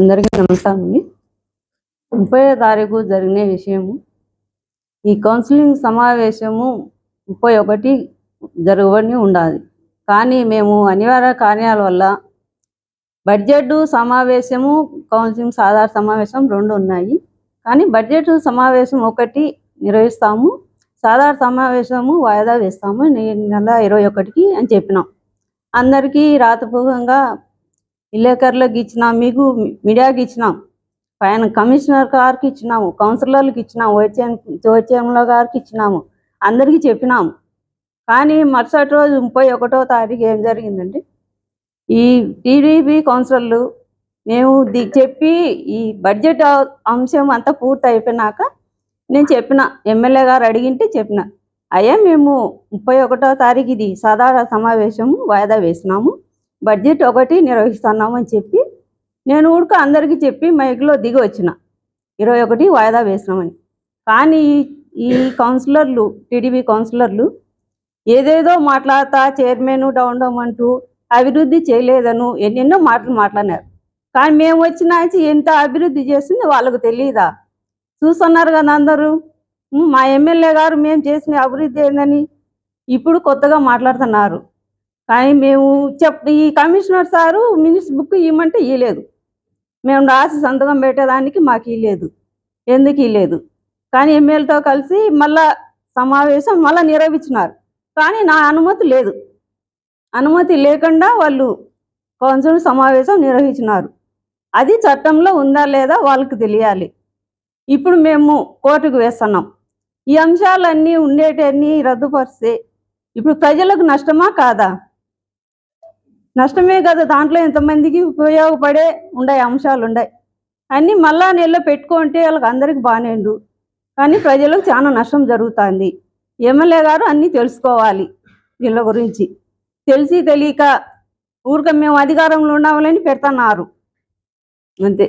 అందరికీ నమస్కారం అండి ముప్పై తారీఖు జరిగిన విషయము. ఈ కౌన్సిలింగ్ సమావేశము ముప్పై ఒకటి జరగబడి ఉండాలి. కానీ మేము అనివార్య కార్యాల వల్ల బడ్జెట్ సమావేశము కౌన్సిలింగ్ సాధారణ సమావేశం రెండు ఉన్నాయి. కానీ బడ్జెట్ సమావేశం ఒకటి నిర్వహిస్తాము. సాధారణ సమావేశము వాయిదా వేస్తాము. నెల ఇరవై ఒకటికి అని చెప్పినాం. అందరికీ రాతపూర్వకంగా విలేకరులకు ఇచ్చినాం మీకు మీడియాకి ఇచ్చినాం పైన కమిషనర్ గారికి ఇచ్చినాము కౌన్సిలర్లకు ఇచ్చినాము వైద్యం వైద్యంలో గారికి ఇచ్చినాము అందరికీ చెప్పినాము కానీ మరుసటి రోజు ముప్పై ఒకటో తారీఖు ఏం జరిగిందంటే ఈ టీడీపీ కౌన్సిలర్లు మేము ది చెప్పి ఈ బడ్జెట్ అంశం అంతా పూర్తి అయిపోయినాక నేను చెప్పిన ఎమ్మెల్యే గారు అడిగింటే చెప్పిన అయ్యా మేము ముప్పై ఒకటో తారీఖు ఇది సాధారణ సమావేశము వాయిదా వేసినాము బడ్జెట్ ఒకటి నిర్వహిస్తున్నామని చెప్పి నేను ఊరిక అందరికీ చెప్పి మైక్లో దిగి వచ్చిన ఇరవై ఒకటి వాయిదా వేసినామని. కానీ ఈ- కౌన్సిలర్లు టీడీపీ కౌన్సిలర్లు ఏదేదో మాట్లాడతా చైర్మన్ డౌన్ డౌన్ అంటూ అభివృద్ధి చేయలేదను ఎన్నెన్నో మాటలు మాట్లాడినారు. కానీ మేము వచ్చిన ఎంత అభివృద్ధి చేసింది వాళ్ళకు తెలియదా చూస్తున్నారు కదా అందరూ. మా ఎమ్మెల్యే గారు మేము చేసిన అభివృద్ధి ఏందని ఇప్పుడు కొత్తగా మాట్లాడుతున్నారు. కానీ మేము చెప్ ఈ కమిషనర్ సారు మినిట్స్ బుక్ ఇవ్వమంటే ఇవ్వలేదు మేము రాసి సంతకం పెట్టేదానికి మాకు ఇవ్వలేదు ఎందుకు ఇవ్వలేదు కానీ ఎమ్మెల్యేతో కలిసి మళ్ళా సమావేశం మళ్ళా నిర్వహించినారు. కానీ నా అనుమతి లేదు. అనుమతి లేకుండా వాళ్ళు కౌన్సిల్ సమావేశం నిర్వహించినారు. అది చట్టంలో ఉందా లేదా వాళ్ళకి తెలియాలి. ఇప్పుడు మేము కోర్టుకు వేస్తున్నాం. ఈ అంశాలన్నీ ఉండేటన్నీ రద్దుపరిస్తే ఇప్పుడు ప్రజలకు నష్టమా కాదా? నష్టమే కదా దాంట్లో ఎంతమందికి ఉపయోగపడే ఉండే అంశాలు ఉన్నాయి అన్నీ మళ్ళా నీళ్ళు పెట్టుకుంటే వాళ్ళకి అందరికి బాగానేండు కానీ ప్రజలకు చాలా నష్టం జరుగుతుంది. ఎమ్మెల్యే గారు అన్నీ తెలుసుకోవాలి వీళ్ళ గురించి. తెలిసి తెలియక ఊరిక మేము అధికారంలో ఉన్నామని పెడుతున్నారు. అంతే.